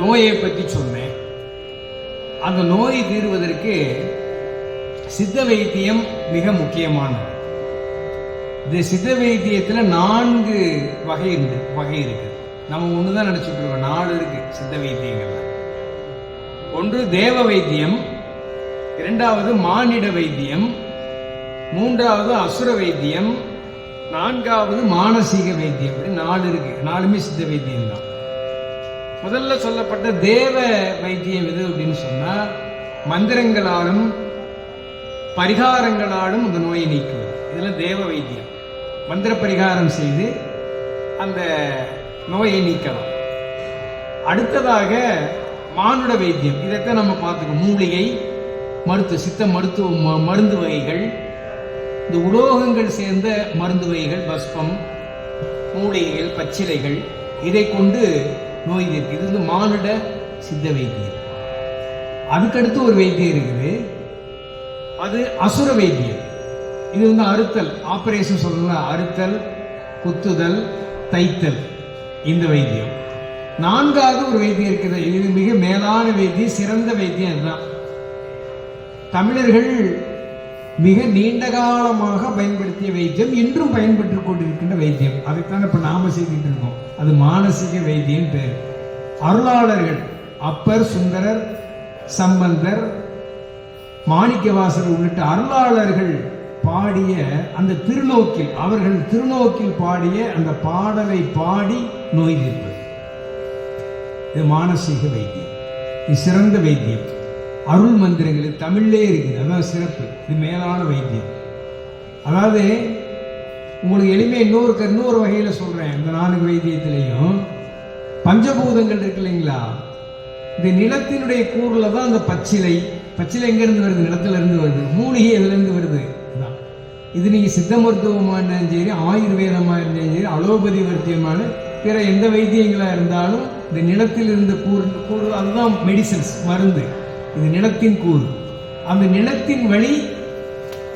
நோயை பற்றி சொன்னேன். அந்த நோய் தீர்வதற்கு சித்த வைத்தியம் மிக முக்கியமானது. இந்த சித்த வைத்தியத்தில் நான்கு வகை இருக்கு வகை இருக்கு. நம்ம ஒன்று தான் நினச்சிட்டு இருக்கோம். நாலு இருக்கு சித்த வைத்தியங்கள்ல ஒன்று தேவ வைத்தியம் இரண்டாவது மானிட வைத்தியம் மூன்றாவது அசுர வைத்தியம் நான்காவது மானசீக வைத்தியம் நாலு இருக்கு. நாலுமே சித்த வைத்தியம் தான் முதல்ல சொல்லப்பட்ட தேவ வைத்தியம் எது அப்படின்னு சொன்னா மந்திரங்களாலும் பரிகாரங்களாலும் அந்த நோயை நீக்குவது. இதெல்லாம் தேவ வைத்தியம். மந்திர பரிகாரம் செய்து அந்த நோயை நீக்கலாம். அடுத்ததாக மானுட வைத்தியம். இதைத்தான் நம்ம பார்த்துக்கோம் மூலிகை மருத்துவ சித்த மருத்துவ ம- மருந்து வகைகள். இந்த உலோகங்கள் சேர்ந்த மருந்து வகைகள் பஸ்பம் மூலிகைகள் பச்சிலைகள். இதை கொண்டு நோய் தீர்க்கு இது வந்து மானுட சித்த வைத்தியம். அதுக்கடுத்து ஒரு வைத்தியம் இருக்குது. அது அசுர வைத்தியம். இது வந்து அறுத்தல். ஆபரேஷன் சொல்லலாம் அறுத்தல் குத்துதல் தைத்தல். இந்த வைத்தியம். நான்காவது ஒரு வைத்தியம் இருக்குது. இது மிக மேலான வைத்தியம் சிறந்த வைத்தியம் இதுதான். தமிழர்கள் மிக நீண்ட காலமாக பயன்படுத்திய வைத்தியம் இன்றும் பயன்பட்டு கொண்டிருக்கின்ற வைத்தியம். அதைத்தான் இப்ப நாம செய்துட்டு இருக்கோம். அது மானசீக வைத்தியம் பேர். அருளாளர்கள் அப்பர் சுந்தரர் சம்பந்தர் மாணிக்கவாசர் உள்ளிட்ட அருளாளர்கள் பாடிய அந்த திருநோக்கில் அவர்கள் திருநோக்கில் பாடிய அந்த பாடலை பாடி நோய் தீர்ப்பது. இது மானசீக வைத்தியம். இது சிறந்த வைத்தியம். அருள் மந்திரங்கள் தமிழ்லே இருக்குது. அதான் சிறப்பு. இது மேலான வைத்தியம். அதாவது உங்களுக்கு எளிமையை இன்னொரு இன்னொரு வகையில் சொல்கிறேன் இந்த நான்கு வைத்தியத்திலையும். பஞ்சபூதங்கள் இருக்கு இல்லைங்களா? இந்த நிலத்தினுடைய கூரில் தான் அந்த பச்சிலை. பச்சிலை எங்கேருந்து வருது? நிலத்திலேருந்து வருது. மூலிகை எதுலேருந்து வருது? இது நீங்கள் சித்த மருத்துவமாக இருந்தாலும் சரி ஆயுர்வேதமாக இருந்தாலும் சரி அலோபதி வைத்தியமான பிற எந்த வைத்தியங்களாக இருந்தாலும் இந்த நிலத்தில் இருந்த கூறு கூறு அதுதான் மெடிசன்ஸ் மருந்து. இது நிலத்தின் கூறு. அந்த நிலத்தின் வழி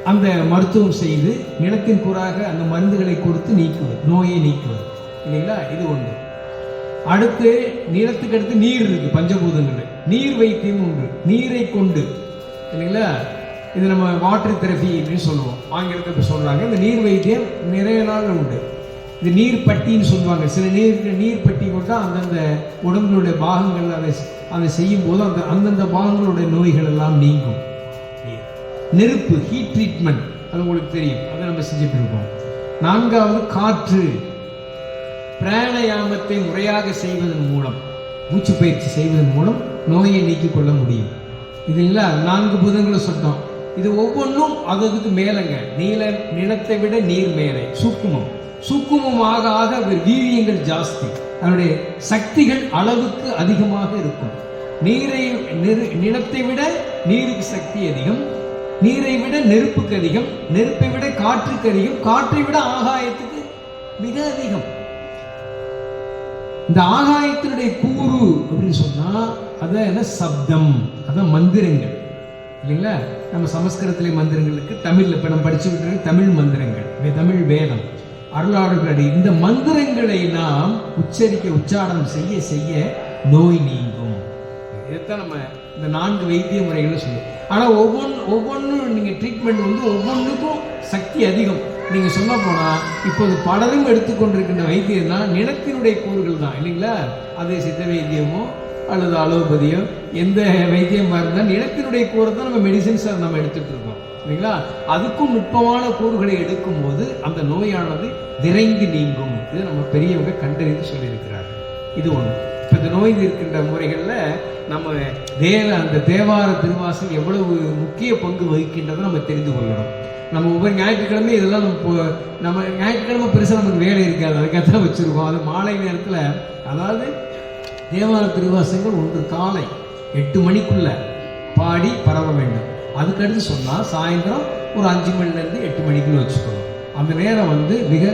அந்த மருத்துவம் செய்து நிலத்தின் கூறாக அந்த மருந்துகளை கொடுத்து நீக்குவது நோயை நீக்குவது. இல்லைங்களா? இது ஒன்று அடுத்து நிலத்துக்கு அடுத்து நீர் இருக்கு பஞ்சபூதங்கள் நீர் வைத்தியம் உண்டு. நீரை கொண்டு. இல்லைங்களா? இது நம்ம வாட்டர் தெரபி அப்படின்னு சொல்லுவோம். ஆங்கிலத்தில் சொல்றாங்க. இந்த நீர் வைத்தியம் நிறைய நாள் உண்டு. இது நீர் பட்டின்னு சொல்லுவாங்க. சில நீர் நீர் பட்டி கொண்டா அந்தந்த உடம்புடைய பாகங்கள் அதை அதை செய்யும்போது அந்த அந்தந்த பாகங்களுடைய நோய்கள் எல்லாம் நீங்கும். நெருப்பு ஹீட் ட்ரீட்மெண்ட் அது உங்களுக்கு தெரியும். அதை நம்ம செஞ்சுட்டு இருக்கோம் நான்காவது காற்று. பிராணயாமத்தை முறையாக செய்வதன் மூலம் மூச்சு பயிற்சி செய்வதன் மூலம் நோயை நீக்கிக் கொள்ள முடியும். இது நான்கு பூதங்களை சொன்னோம் இது ஒவ்வொன்றும் அது அதுக்கு மேலங்க. நீல நிலத்தை விட நீர் மேலே. சூக்குமம். சூக்குமமாக ஆக வீரியங்கள் ஜாஸ்தி. அதனுடைய சக்திகள் அளவுக்கு அதிகமாக இருக்கும். நீரை நிலத்தை விட நீருக்கு சக்தி அதிகம் நீரை விட நெருப்புக்கு அதிகம் நெருப்பை விட காற்றுக்கு அதிகம் காற்றை விட ஆகாயத்துக்கு மிக அதிகம். இந்த ஆகாயத்தினுடைய கூறு அப்படின்னு சொன்னா அதான் என்ன? சப்தம். அதான் மந்திரங்கள். இல்லைங்களா? நம்ம சமஸ்கிருதத்திலே மந்திரங்களுக்கு தமிழ்ல இப்ப நம்ம படிச்சுக்கிட்டு தமிழ் மந்திரங்கள். தமிழ் வேதம். அருளாளர்களடி இந்த மந்திரங்களை நாம் உச்சரிக்க உச்சாரணம் செய்ய செய்ய நோய் நீங்கும். இதைத்தான் நம்ம இந்த நான்கு வைத்திய முறைகளும் சொல்லுவோம். ஆனால் ஒவ்வொன்று ஒவ்வொன்றும் நீங்கள் ட்ரீட்மெண்ட் வந்து ஒவ்வொன்றுக்கும் சக்தி அதிகம். நீங்கள் சொல்ல போனால் இப்போது பலரும் எடுத்துக்கொண்டிருக்கின்ற வைத்தியம் தான் நிலத்தினுடைய கூறுகள் தான் இல்லைங்களா? அது சித்த வைத்தியமோ அல்லது அலோபதியோ எந்த வைத்தியமாக இருந்தால் நிலத்தினுடைய கூரை தான் நம்ம மெடிசின்ஸை நம்ம எடுத்துகிட்டு இருக்கோம். இல்லைங்களா? அதுக்கும் நுட்பமான கூறுகளை எடுக்கும் போது அந்த நோயானது விரைந்து நீங்கும். இது நம்ம பெரியவங்க கண்டறிந்து சொல்லியிருக்கிறார்கள். இது ஒன்று இப்போ இந்த நோய் இருக்கின்ற முறைகளில் நம்ம தேவ அந்த தேவார திருவாசல் எவ்வளவு முக்கிய பங்கு வகிக்கின்றதை நம்ம தெரிந்து கொள்ளணும். நம்ம ஒவ்வொரு ஞாயிற்றுக்கிழமை இதெல்லாம் நம்ம நம்ம ஞாயிற்றுக்கிழமை பெருசாக நமக்கு வேலை இருக்காது. அதுக்காக தான் வச்சிருக்கோம். அது மாலை நேரத்தில் அதாவது தேவார திருவாசங்கள் ஒன்று. காலை எட்டு மணிக்குள்ள பாடி பரவ வேண்டும். அதுக்கடுத்து சொன்னா சாயந்தரம் ஒரு அஞ்சு மணில இருந்து எட்டு மணிக்குள்ள வச்சுக்கணும். அந்த நேரம் வந்து மிக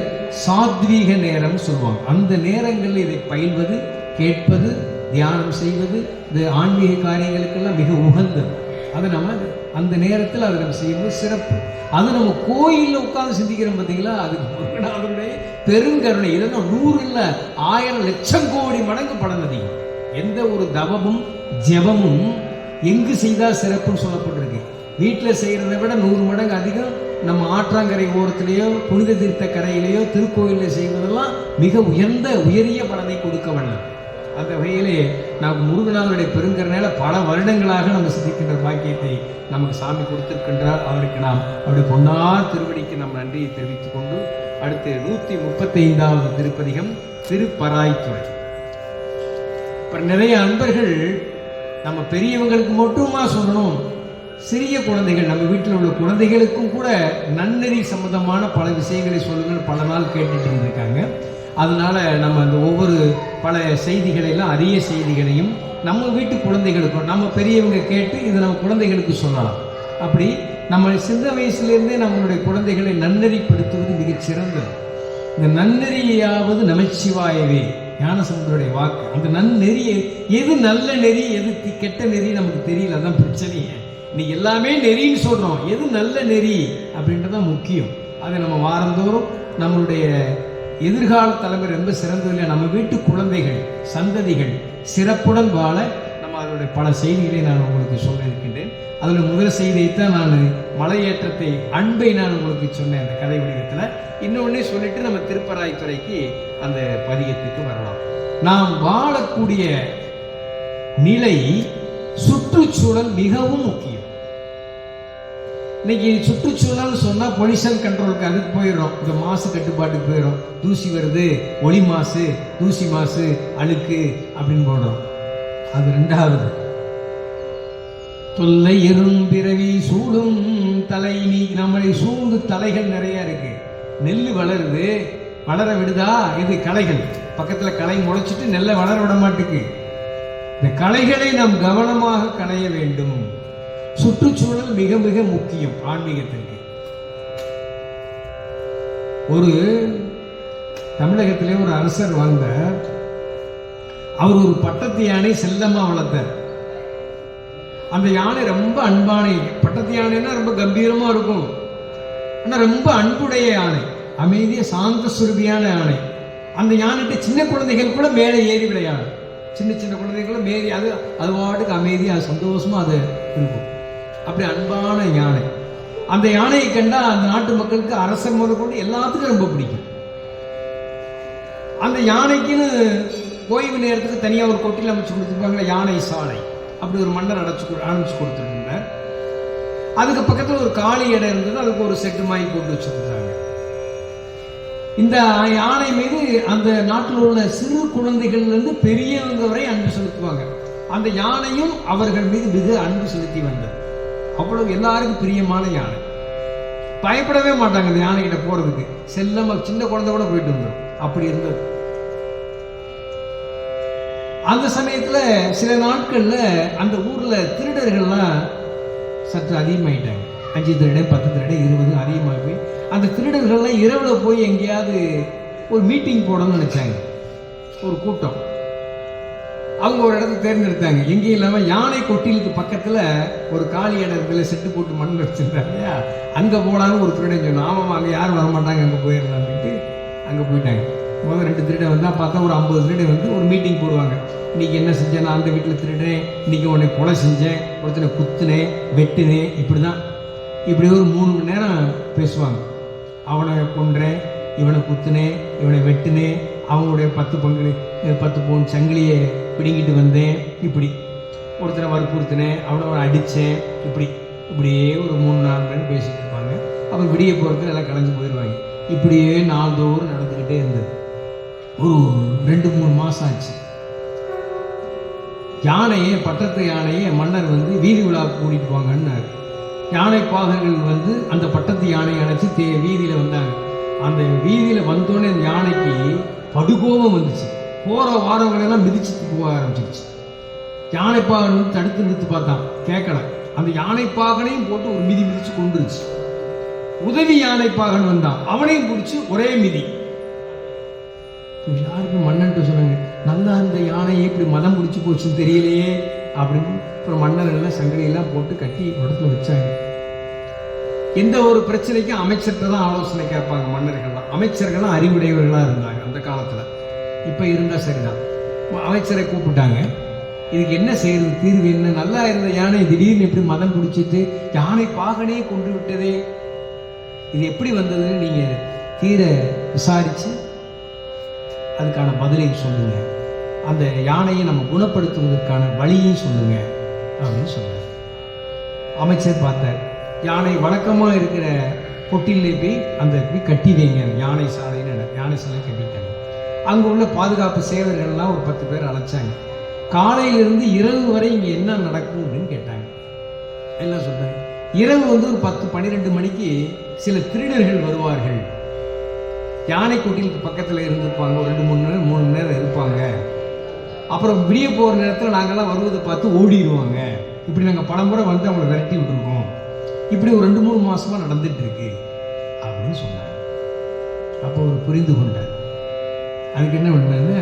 சாத்வீக நேரம்னு சொல்லுவாங்க. அந்த நேரங்களில் இதை பயில்வது கேட்பது தியானம் செய்வது இந்த ஆன்மீக காரியங்களுக்கெல்லாம் மிக உகந்தது. அதை நம்ம அந்த நேரத்தில் அதை நம்ம செய்யும்போது சிறப்பு. அது நம்ம கோயிலில் உட்கார்ந்து சிந்திக்கிறோம் பார்த்தீங்களா அது முருகநாதனுடைய பெருங்கருணை. இதெல்லாம் நூறு இல்லை ஆயிரம் லட்சம் கோடி மடங்கு படம் எந்த ஒரு தவமும் ஜெபமும் எங்கு செய்தால் சிறப்புன்னு சொல்லப்பட்டிருக்கு. வீட்டில் செய்கிறத விட நூறு மடங்கு அதிகம் நம்ம ஆற்றாங்கரை ஓரத்திலேயோ புனித தீர்த்த கரையிலேயோ திருக்கோயிலில் செய்வதெல்லாம் மிக உயர்ந்த உயரிய பலனை கொடுக்க வல்லது. அந்த வகையிலே நாம் முருகனாருடைய பெருங்கரனால பல வருடங்களாக நம்ம சிந்திக்கின்ற பாக்கியத்தை நமக்கு சாமி கொடுத்திருக்கின்றார். அவருக்கு நாம் அவருடைய பொன்னார் திருவடிக்கு நம் நன்றியை தெரிவித்துக் கொண்டு அடுத்து நூற்றி முப்பத்தைந்தாவது திருப்பதிகம் திருப்பராய்த்துறை. நிறைய அன்பர்கள் நம்ம பெரியவங்களுக்கு மட்டுமா சொல்லணும் சிறிய குழந்தைகள் நம்ம வீட்டில் உள்ள குழந்தைகளுக்கும் கூட நன்னெறி சம்பந்தமான பல விஷயங்களை சொல்லுங்கள் பல நாள் கேட்டுட்டு இருந்திருக்காங்க. அதனால நம்ம அந்த ஒவ்வொரு பல செய்திகளையெல்லாம் அரிய செய்திகளையும் நம்ம வீட்டு குழந்தைகளுக்கும் நம்ம பெரியவங்க கேட்டு இதை நம்ம குழந்தைகளுக்கு சொல்லலாம். அப்படி நம்ம சின்ன வயசுலேருந்தே நம்மளுடைய குழந்தைகளை நன்னெறிப்படுத்துவது மிகச் சிறந்தது இந்த நன்னெறியாவது நமச்சிவாயவே. ஞானசமுதருடைய வாக்கு. அந்த நன்னெறி எது நல்ல நெறி எது கெட்ட நெறி நமக்கு தெரியல அதான் பிரச்சனையே. நீ எல்லாமே நெறின்னு சொல்கிறோம் எது நல்ல நெறி அப்படின்றது முக்கியம். அதை நம்ம வாரந்தோறும் நம்மளுடைய எதிர்கால தலைமுறை ரொம்ப சிறந்தது இல்லை நம்ம வீட்டு குழந்தைகள் சந்ததிகள் சிறப்புடன் வாழ அதனுடைய பல செய்திகளை நான் உங்களுக்கு சொல்ல இருக்கின்றேன் அதில் முதல் செய்தியைத்தான் நான் மலையேற்றத்தை அன்பை நான் உங்களுக்கு சொன்னேன் அந்த கதை வடிவத்தில். இன்னொன்னே சொல்லிட்டு நம்ம திருப்பராய்த்துறைக்கு அந்த பதிகத்துக்கு வரலாம். நாம் வாழக்கூடிய நிலை சுற்றுச்சூழல் மிகவும் முக்கியம். இன்னைக்கு சுற்றுச்சூழல் சொன்னா பொல்யூஷன் கண்ட்ரோலுக்கு அதுக்கு போயிடும் இந்த மாசு கட்டுப்பாட்டுக்கு போயிடும் தூசி வருது ஒளி மாசு தூசி மாசு அழுக்கு அப்படின்னு போடுறோம். அது ரெண்டாவது. தொல்லை எறும் பிறவி சூடும் தலை நீ நம்மளை சூழ்ந்து தலைகள் நிறைய இருக்கு. நெல் வளருது. வளர விடுதா? இது களைகள். பக்கத்துல களை முளைச்சிட்டு நெல்லை வளர விட மாட்டுக்கு. இந்த களைகளை நாம் கவனமாக களைய வேண்டும். சுற்றுச்சூழல் மிக மிக முக்கியம் ஆன்மீகத்திற்கு. ஒரு தமிழகத்திலே ஒரு அரசர் வாழ்ந்தார். அவர் ஒரு பட்டத்து யானை செல்லமா வளர்த்தார். அந்த யானை ரொம்ப அன்பான பட்டத்து யானைன்னா ரொம்ப கம்பீரமா இருக்கும். ஆனா ரொம்ப அன்புடைய யானை. அமைதிய சாந்த சுருபியான யானை. அந்த யானைகிட்ட சின்ன குழந்தைகள் கூட மேலே ஏறி விளையாடும் சின்ன சின்ன குழந்தைகள் மேறி அது அது பாட்டுக்கு அமைதியாக சந்தோஷமா அது இருக்கும். அப்படி அன்பான யானை. அந்த யானையை கண்டா அந்த நாட்டு மக்களுக்கு அரசர் முதற்கொண்டு எல்லாத்துக்கும் ரொம்ப பிடிக்கும். அந்த யானைக்குன்னு ஓய்வு நேரத்துக்கு தனியாக ஒரு கொட்டில் அமைச்சு கொடுத்துருப்பாங்களே யானை சாலை. அப்படி ஒரு மன்னர் அடைச்சு கொடு- அமைச்சு கொடுத்துருந்தார். அதுக்கு பக்கத்தில் ஒரு காலி இடம் இருந்தது அதுக்கு ஒரு செட்டு மாதிரி போட்டு வச்சுருந்தாங்க. இந்த யானை மீது அந்த நாட்டில் உள்ள சிறு குழந்தைகள்ல இருந்து பெரியவங்க வரை அன்பு செலுத்துவாங்க. அந்த யானையும் அவர்கள் மீது மிக அன்பு செலுத்தி வந்தது. அவ்வளவு எல்லாருக்கும் பிரியமான யானை. பயப்படவே மாட்டாங்க அந்த யானை கிட்ட போறதுக்கு சின்ன குழந்தை கூட போயிட்டு வந்துடும் அப்படி இருந்தது. அந்த சமயத்தில் சில நாட்களில் அந்த ஊரில் திருடர்கள்லாம் சற்று அதிகமாயிட்டாங்க. அஞ்சு திருடை பத்து திருடை இருபது அதிகமாக போய் அந்த திருடர்கள்லாம் இரவில் போய் எங்கேயாவது ஒரு மீட்டிங் போடணும்னு நினச்சாங்க. ஒரு கூட்டம். அவங்க ஒரு இடத்த தேர்ந்தெடுத்தாங்க. எங்கேயும் இல்லாமல் யானை கொட்டிலுக்கு பக்கத்தில் ஒரு காலி இடத்துல செட்டு போட்டு மண் வச்சுருந்தாங்க இல்லையா? அங்க ஒரு திருடன் சொன்னோம் ஆமாம் அங்கே யாரும் வர மாட்டாங்க அங்க போயிடலாம்னுட்டு அங்கே போயிட்டாங்க. முதல் ரெண்டு திருடன் வந்தால் பார்த்தா ஒரு ஐம்பது திருடன் வந்து ஒரு மீட்டிங் போடுவாங்க. இன்றைக்கி என்ன செஞ்சேன் நான் அந்த வீட்டில் திருடுறேன் இன்னைக்கு உன்னை கொலை செஞ்சேன். ஒருத்தனை குத்துனேன் வெட்டுனேன். இப்படிதான். இப்படி ஒரு மூணு மணி நேரம் பேசுவாங்க. அவனை கொன்றேன் இவனை குத்துனேன் இவனை வெட்டுனேன். அவங்களுடைய பத்து பங்கு பத்து பவுன் சங்கிலியை பிடுங்கிட்டு வந்தேன். இப்படி. ஒருத்தனை வற்புறுத்தினேன் அவனை அவனை அடித்தேன். இப்படி. இப்படியே ஒரு மூணு நாலு மணி நேரம் பேசிட்டு இருப்பாங்க. அப்புறம் விடிய போகிறதுக்கு நல்லா கலைஞ்சு போயிடுவாங்க. இப்படியே நாள்தோறும் நடந்துக்கிட்டே இருந்தது. ஒரு ரெண்டு மூணு மாதம் ஆச்சு. யானையை பட்டத்து யானையை மன்னர் வந்து வீதி விழாவுக்கு கூட்டிகிட்டு போங்கன்னாரு. யானை பாகர்கள் வந்து அந்த பட்டத்து யானையை அணைச்சி தே வீதியில் வந்தாங்க. அந்த வீதியில் வந்தோடனே அந்த யானைக்கு படுகோபம் வந்துச்சு. போகிற வாரங்களெல்லாம் மிதிச்சு போக ஆரம்பிச்சிருச்சு. யானை வந்து தடுத்து நிறுத்து பார்த்தான். கேட்கல அந்த யானை பாகனையும் போட்டு ஒரு மிதி மிதிச்சு கொண்டுருச்சு உதவி யானை பாகன் வந்தான். அவனையும் பிடிச்சி ஒரே மிதி. எல்லாருக்கும் மன்னன்ட்டு சொன்னாங்க நல்லா அந்த யானை இப்படி மதம் பிடிச்சி போச்சுன்னு தெரியலையே அப்படின்னு அப்புறம் மன்னர்கள்லாம் எல்லாம் போட்டு கட்டி ஒரு இடத்துல வச்சாங்க. எந்த ஒரு பிரச்சனைக்கும் அமைச்சர்கிட்ட தான் ஆலோசனை கேட்பாங்க மன்னர்கள்லாம். அமைச்சர்கள்லாம் அறிவுடையவர்களாக இருந்தாங்க அந்த காலத்தில். இப்போ இருந்தால் சரிதான். அமைச்சரை கூப்பிட்டாங்க. இதுக்கு என்ன செய்யறது தீர்வு என்ன? நல்லா இருந்த யானை திடீர்னு எப்படி மதம் பிடிச்சிட்டு யானை பாகனே கொண்டு விட்டதே. இது எப்படி வந்ததுன்னு நீங்கள் தீர விசாரித்து அதுக்கான பதிலையும் சொல்லுங்க. அந்த யானையை நம்ம குணப்படுத்துவதற்கான வழியும் சொல்லுங்க. அப்படின்னு சொன்னார் அமைச்சர் பார்த்தார். யானை வழக்கமா இருக்கிற பொட்டிலே போய் அந்த போய் கட்டி வைங்க யானை சாலைன்னு யானை சாலை கட்டிட்டாங்க. அங்கே உள்ள பாதுகாப்பு சேவர்கள்லாம் ஒரு பத்து பேர் அழைச்சாங்க. காலையிலிருந்து இரவு வரை இங்கே என்ன நடக்கும் அப்படின்னு கேட்டாங்க. என்ன சொல்கிறாங்க இரவு வந்து ஒரு பத்து பன்னிரெண்டு மணிக்கு சில திருடர்கள் வருவார்கள். யானை கொட்டிலுக்கு பக்கத்தில் இருந்திருப்பாங்க. ஒரு ரெண்டு மூணு நேரம் மூணு நேரம் இருப்பாங்க. அப்புறம் விடிய போகிற நேரத்தில் நாங்கள்லாம் வருவதை பார்த்து ஓடிடுவாங்க. இப்படி நாங்கள் பலமுறை வந்து அவங்களை விரட்டி விட்டுருக்கோம். இப்படி ஒரு ரெண்டு மூணு மாதமாக நடந்துட்டு இருக்கு அப்படின்னு சொன்னாங்க. அப்போ அவர் புரிந்து கொண்டார். அதுக்கு என்ன பண்ணாங்க?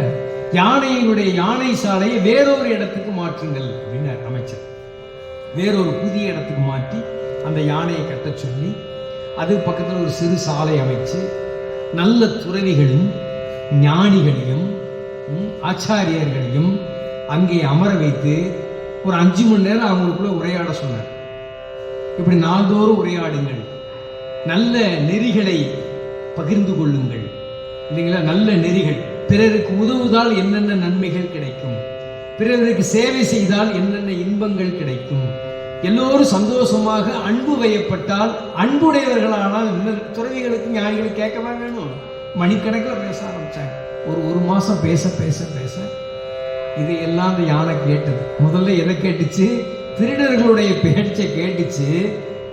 யானையினுடைய யானை சாலையை வேறொரு இடத்துக்கு மாற்றுங்கள் அப்படின்னார் அமைச்சர். வேறொரு புதிய இடத்துக்கு மாற்றி அந்த யானையை கட்டச் சொல்லி அது பக்கத்தில் ஒரு சிறு சாலை அமைச்சு நல்ல துறவிகளும் ஞானிகளையும் ஆச்சாரியர்களையும் அங்கே அமர வைத்து ஒரு அஞ்சு மணி நேரம் அவங்களுக்குள்ள உரையாட சொன்னார். இப்படி நாள்தோறும் உரையாடுங்கள். நல்ல நெறிகளை பகிர்ந்து கொள்ளுங்கள். இல்லைங்களா? நல்ல நெறிகள். பிறருக்கு உதவுவதால் என்னென்ன நன்மைகள் கிடைக்கும்? பிறருக்கு சேவை செய்தால் என்னென்ன இன்பங்கள் கிடைக்கும்? எல்லோரும் சந்தோஷமாக அன்பு வயப்பட்டால் அன்புடையவர்களானால் இன்னும் துறவிகளுக்கு ஞானிகளுக்கு கேட்கவா வேணும். மணிக்கணக்கில் பேச ஆரம்பிச்சாங்க. ஒரு ஒரு மாதம் பேச பேச பேச இது எல்லாம் அந்த யானை கேட்டது. முதல்ல எதை கேட்டுச்சு? திருடர்களுடைய பேச்சை கேட்டுச்சு.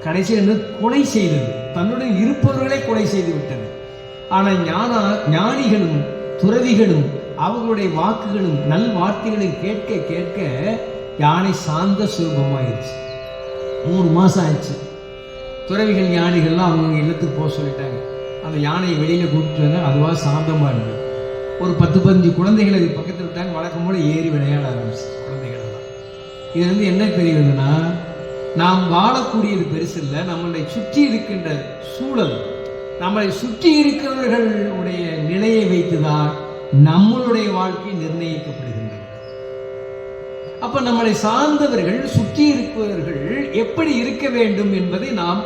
கடைசி கொலை செய்தது. தன்னுடன் இருப்பவர்களை கொலை செய்து விட்டது ஆனால் ஞான ஞானிகளும் துறவிகளும் அவர்களுடைய வாக்குகளும் நல் வார்த்தைகளும் கேட்க கேட்க யானை சாந்த சுரூபமாயிருச்சு. மூணு மாதம் ஆயிடுச்சு. துறவிகள் ஞானிகள்லாம் அவங்க இல்லத்துக்கு போக சொல்லிட்டாங்க. அந்த யானையை வெளியில் கூப்பிட்டு வந்தா அதுவாக சாந்தமாக இருந்தது. ஒரு பத்து பதினஞ்சு குழந்தைகளை இது பக்கத்தில் விட்டாங்க. வழக்கம் போல் ஏறி விளையாட ஆரம்பிச்சு குழந்தைகளெல்லாம் இதுலேருந்து இது வந்து என்ன தெரியுதுன்னா நாம் வாழக்கூடியது பெருசு இல்லை. நம்மளை சுற்றி இருக்கின்ற சூழல் நம்மளை சுற்றி இருக்கிறவர்களுடைய நிலையை வைத்துதான் நம்மளுடைய வாழ்க்கை நிர்ணயிக்கப்படுகின்றன அப்ப நம்மளை சார்ந்தவர்கள் சுற்றி இருப்பவர்கள் எப்படி இருக்க வேண்டும் என்பதை நாம்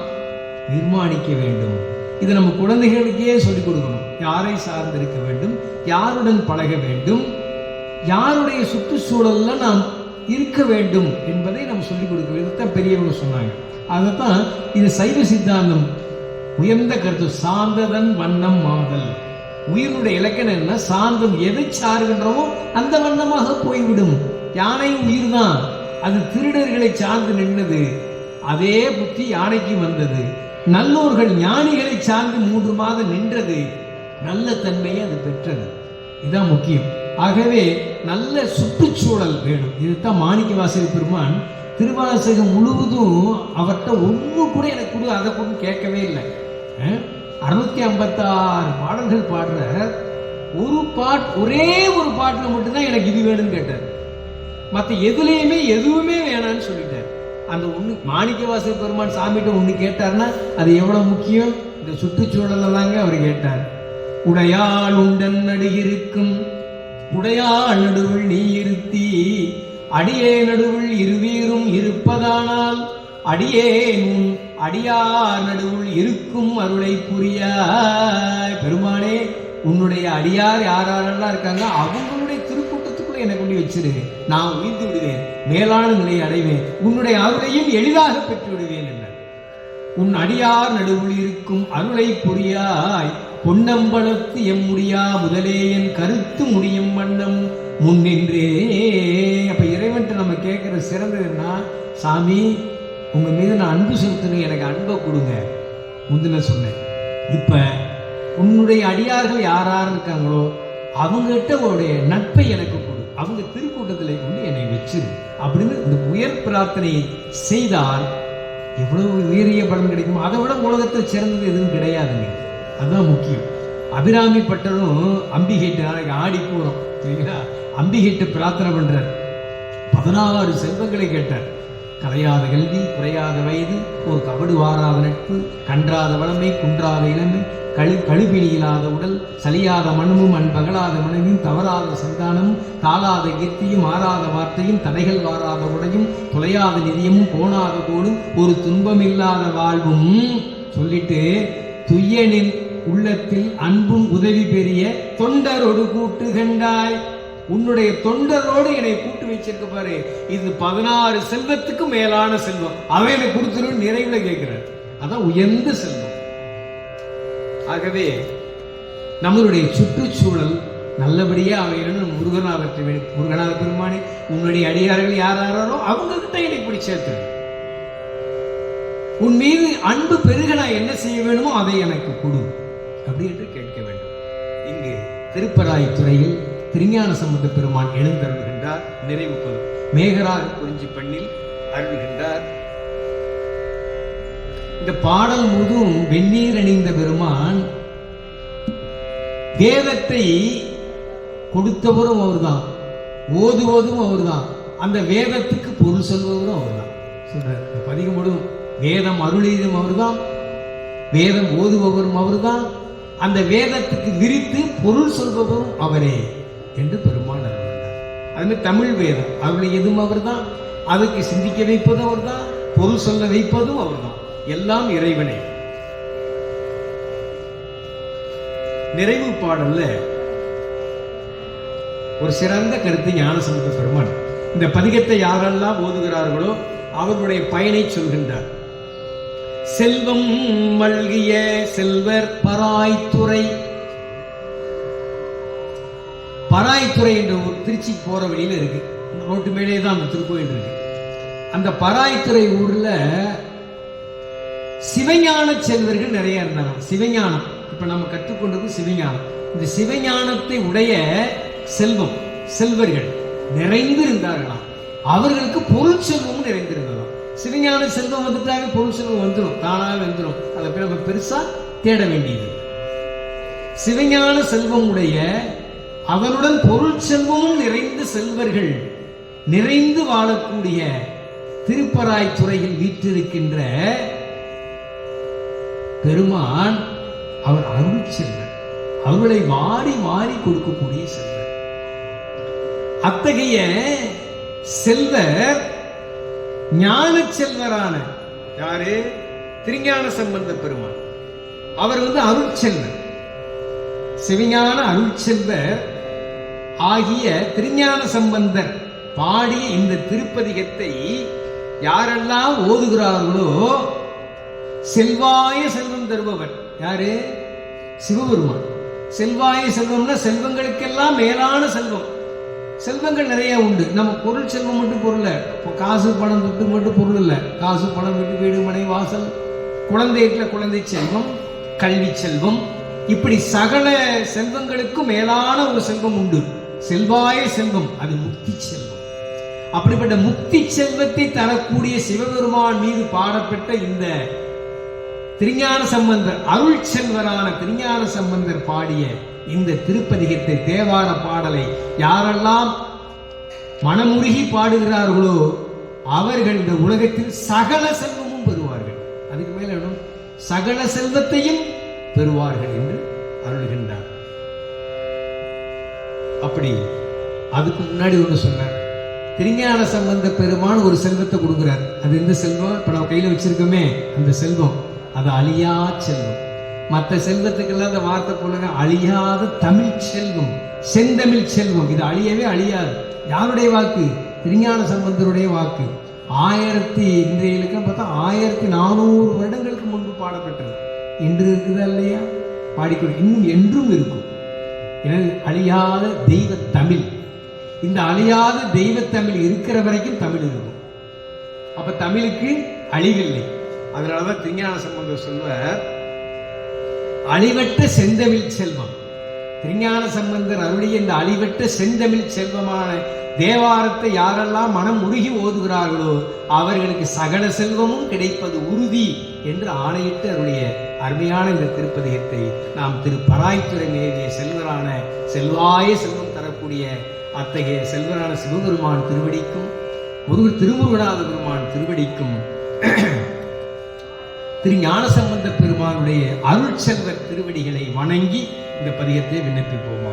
நிர்மாணிக்க வேண்டும். இது நம்ம குழந்தைகளுக்கே சொல்லிக் கொடுக்கணும். யாரை சார்ந்திருக்க வேண்டும்? யாருடன் பழக வேண்டும்? யாருடைய சுற்றுச்சூழல்ல நாம் இருக்க வேண்டும் என்பதை நாம் சொல்லிக் கொடுக்க வேண்டும் பெரியவங்க சொன்னாங்க. அதைத்தான் இது சைவ சித்தாந்தம். உயர்ந்த கருத்து சார்ந்ததன் வண்ணம் மாதல் உயிருடைய இலக்கணம் என்ன? சார்ந்தம் எதை சார்கின்றமோ அந்த வண்ணமாக போய்விடும். யானையும் உயிர் தான் அது திருடர்களை சார்ந்து நின்னது அதே புத்தி யானைக்கு வந்தது. நல்லோர்கள் ஞானிகளை சார்ந்து மூன்று மாதம் நின்றது. நல்ல தன்மையை அது பெற்றது. இதுதான் முக்கியம். ஆகவே நல்ல சுற்றுச்சூழல் வேணும். இதுதான் மாணிக்க வாசகர் பெருமான் திருவாசகம் முழுவதும் அவர்கிட்ட ஒன்று கூட எனக்கு கொடு அதை கொண்டு கேட்கவே இல்லை. அறுநூத்தி ஐம்பத்தாறு பாடல்கள் பாடுற ஒரு பாட் ஒரே ஒரு பாட்டில் மட்டும்தான் எனக்கு இது வேணும்னு கேட்டார். மற்ற எதுலேயுமே எதுவுமே வேணாம்னு சொல்லிட்டார். அந்த ஒண்ணு மாணிக்கவாசக பெருமான் சாமிகிட்ட ஒண்ணு கேட்டார்னா அது எவ்வளவு முக்கியம்? இந்த சுற்றுச்சூழல்ல தாங்க அவர் கேட்டார். உடையாள் உண்டன் நடுகிருக்கும் உடையாள் நடுவுள் நீ இருத்தி அடியே நடுவுள் இருவீரும் இருப்பதானால் அடியே உன் அடியார் நடுவுள் இருக்கும் அருளை புரியாய். பெருமானே உன்னுடைய அடியார் யார் யாரெல்லாம் இருக்காங்க அவங்களும் என்னை கொண்டு வச்சிரு. நான் உயிர்ந்து விடுவேன். மேலான நிலையை அடைவேன். உன்னுடைய அருளையும் எளிதாக பெற்று விடுவேன் என்ன உன் அடியார் நடுவில் இருக்கும் அருளை புரியாய் பொன்னம்பலத்து எம்முடியா முதலே என் கருத்து முடியும் வண்ணம் முன்னின்றே அப்ப இறைவன்ட்டு நம்ம கேட்கிற சிறந்ததுன்னா சாமி உங்க மீது நான் அன்பு செலுத்தணும். எனக்கு அன்பை கொடுங்க. முந்தின சொன்னேன். இப்ப உன்னுடைய அடியார்கள் யார் யார் இருக்காங்களோ அவங்ககிட்ட உடைய நட்பை எனக்கு அவங்க திருக்கூட்டத்தில் கொண்டு என்னை வச்சிரு. அப்படின்னு இந்த உயர் பிரார்த்தனையை செய்தால் எவ்வளவு உயரிய பலன் கிடைக்கும் அதை விட உலகத்தில் சிறந்தது எதுவும் கிடையாதுங்க. அதுதான் முக்கியம். அபிராமி பட்டரும் அம்பிகைட்டு நாளைக்கு ஆடி போகிறோம் சரிங்களா? அம்பிகைட்டு பிரார்த்தனை பண்ணுறார் பதினாறு செல்வங்களை கேட்டார். கலையாத கல்வி குறையாத வயது ஒரு கபடு வாராத நட்பு கன்றாத வளமை குன்றாத இளமை கழு கழுபிணியில்லாத உடல் சலியாத மனமும் அன்பகலாத மனைவியும் தவறாத சந்தானமும் தாளாத கீர்த்தியும் ஆறாத வார்த்தையும் தடைகள் வாராத உடையும் துளையாத நிதியமும் போனாத கோடும் ஒரு துன்பமில்லாத வாழ்வும். சொல்லிட்டு துய்யனின் உள்ளத்தில் அன்பும் உதவி பெரிய தொண்டரோடு கூட்டு கண்டாய். உன்னுடைய தொண்டரோடு என்னை கூட்டு வச்சிருக்க பாரு. இது பதினாறு செல்வத்துக்கு மேலான செல்வம். அவையில எனக்கு நிறைவுல கேட்கிறார். அதான் உயர்ந்த செல்வம். ஆகவே நம்மளுடைய சுற்றுச்சூழல் நல்லபடியா அமையணும் முருகனாவற்றை முருகனாக பெருமானே உன்னுடைய அடியார்கள் யார் யாரோ அவங்க கிட்ட என்னை இப்படி சேர்த்து உன் மீது அன்பு பெருக நான் என்ன செய்ய வேணுமோ அதை எனக்கு கொடு. அப்படி என்று கேட்க வேண்டும். இங்கு திருப்பராய்த்துறையில் திருஞான சம்பந்த பெருமான் எழுந்தருள்கின்றார் நிறைவு பெறும் மேகராக குறிஞ்சி பண்ணில் அருள்கின்றார். இந்த பாடல் முழுதும் வெந்நீர் அணிந்த பெருமான் வேதத்தை கொடுத்தவரும் அவர்தான். ஓதுவதும் அவர்தான். அந்த வேதத்துக்கு பொருள் சொல்வதும் அவர்தான். சொல்றார். இந்த பதிகம் முழுவதும் வேதம் அருளியதும் அவர்தான். வேதம் ஓதுபவரும் அவர்தான். அந்த வேதத்துக்கு விரித்து பொருள் சொல்பவரும் அவரே. என்று பெருமான் அருள்கிறார் அதுமாதிரி தமிழ் வேதம் அருளியதும் அவர்தான். அதுக்கு சிந்திக்க வைப்பதும் அவர்தான் பொருள் சொல்ல வைப்பதும் அவர்தான். எல்லாம் இறைவனே. நிறைவு பாடல்ல ஒரு சிறந்த கருத்து ஞானசமுத பெருமான். இந்த பதிகத்தை யாரெல்லாம் ஓதுகிறார்களோ அவர்களுடைய பயனை சொல்கின்றார். செல்வம் மல்கிய செல்வர் பராய்த்துறை பராய்த்துறை என்ற ஒரு திருச்சி போற வழியில இருக்கு. ரோட்டு மேலே தான் அந்த திருக்கோயில் இருக்கு. அந்த பராய்த்துறை ஊர்ல சிவஞான செல்வர்கள் நிறைய இருந்தாங்க. சிவஞானம். இப்ப நம்ம கற்றுக்கொண்டது சிவஞானம். இந்த சிவஞானத்தை உடைய செல்வம் செல்வர்கள் நிறைந்து இருந்தார்களாம் அவர்களுக்கு பொருள் செல்வமும் நிறைந்திருந்ததாம். சிவஞான செல்வம் வந்துட்டாவே பொருள் செல்வம் வந்துடும் தானாக வந்துடும் அதை போய் நம்ம பெருசா தேட வேண்டியது. சிவஞான செல்வம் உடைய அவனுடன் பொருள் செல்வமும் நிறைந்த செல்வர்கள் நிறைந்து வாழக்கூடிய திருப்பராய் துறையில் வீற்றிருக்கின்ற பெருமான் அவர் அருள் செல்வர் அவர்களை வாரி வாரி கொடுக்கக்கூடிய செல்வர் அத்தகைய செல்வர் ஞான செல்வரான யாரு? திருஞான சம்பந்த பெருமான். அவர் வந்து அருள் செல்வர் சிவஞான அருள் செல்வர் ஆகிய திருஞான சம்பந்தர் பாடிய இந்த திருப்பதிகத்தை யாரெல்லாம் ஓதுகிறார்களோ செல்வாய செல்வம் தருபவர். யாரு? சிவபெருமான். செல்வாய செல்வம்னா செல்வங்களுக்கெல்லாம் மேலான செல்வம். செல்வங்கள் நிறைய உண்டு. நம்ம பொருள் செல்வம் மட்டும் பொருள் இல்ல. காசு பணம் துட்டு மட்டும் பொருள் இல்லை. காசு பணம் விட்டு வீடு மனை வாசல். குழந்தைகள குழந்தை செல்வம் கல்வி செல்வம். இப்படி சகல செல்வங்களுக்கும் மேலான ஒரு செல்வம் உண்டு. செல்வாய செல்வம் அது முக்தி செல்வம். அப்படிப்பட்ட முக்தி செல்வத்தை தரக்கூடிய சிவபெருமான் மீது பாடப்பட்ட இந்த திருஞான சம்பந்தர் அருள் செல்வரான திருஞான சம்பந்தர் பாடிய இந்த திருப்பதிகத்தை தேவார பாடலை யாரெல்லாம் மனமுருகி பாடுகிறார்களோ அவர்கள் இந்த உலகத்தில் சகல செல்வமும் பெறுவார்கள். அதுக்கு மேல சகல செல்வத்தையும் பெறுவார்கள் என்று அப்படி அதுக்கு முன்னாடி ஒன்று சொன்னார். திருஞான சம்பந்த பெருமான் ஒரு செல்வத்தை கொடுக்குறார். அது எந்த செல்வம்? இப்போ நம்ம கையில் வச்சிருக்கோமே அந்த செல்வம். அது அழியா செல்வம். மற்ற செல்வத்துக்கெல்லாம் அந்த வார்த்தை போலங்க அழியாத தமிழ் செல்வம் செந்தமிழ் செல்வம். இது அழியவே அழியாது. யாருடைய வாக்கு? திருஞான சம்பந்தருடைய வாக்கு. ஆயிரத்தி இன்றைய இலக்கம் பார்த்தா ஆயிரத்தி நானூறு வருடங்களுக்கு முன்பு பாடப்பட்டது. இன்று இருக்குதா இல்லையா? பாடிக்கொண்டு இன்னும் என்றும் இருக்கும். எனவே அழியாத தெய்வ தமிழ் இந்த அழியாத தெய்வ தமிழ் இருக்கிற வரைக்கும் தமிழ் இருக்கும். அப்ப தமிழுக்கு அழிவில்லை. அதனாலதான் திருஞான சம்பந்தர் சொல்வார் அழிவற்ற செந்தமிழ் செல்வம். திருஞான சம்பந்தர் அருளிய இந்த அழிவற்ற செந்தமிழ் செல்வமான தேவாரத்தை யாரெல்லாம் மனம் உருகி ஓதுகிறார்களோ அவர்களுக்கு சகல செல்வமும் கிடைப்பது உறுதி. என்று ஆணையிட்டு அவருடைய அருமையான இந்த திருப்பதிகத்தை நாம் திரு பராய்த்துறை மேவிய செல்வரான செல்வாய செல்வம் தரக்கூடிய அத்தகைய செல்வரான சிவபெருமான் திருவடிக்கும் முருகர் திருமுருகநாத பெருமான் திருவடிக்கும் திரு ஞானசம்பந்த பெருமானுடைய அருட்செல்வர் திருவடிகளை வணங்கி இந்த பதிகத்தை விண்ணப்பிப்போம்.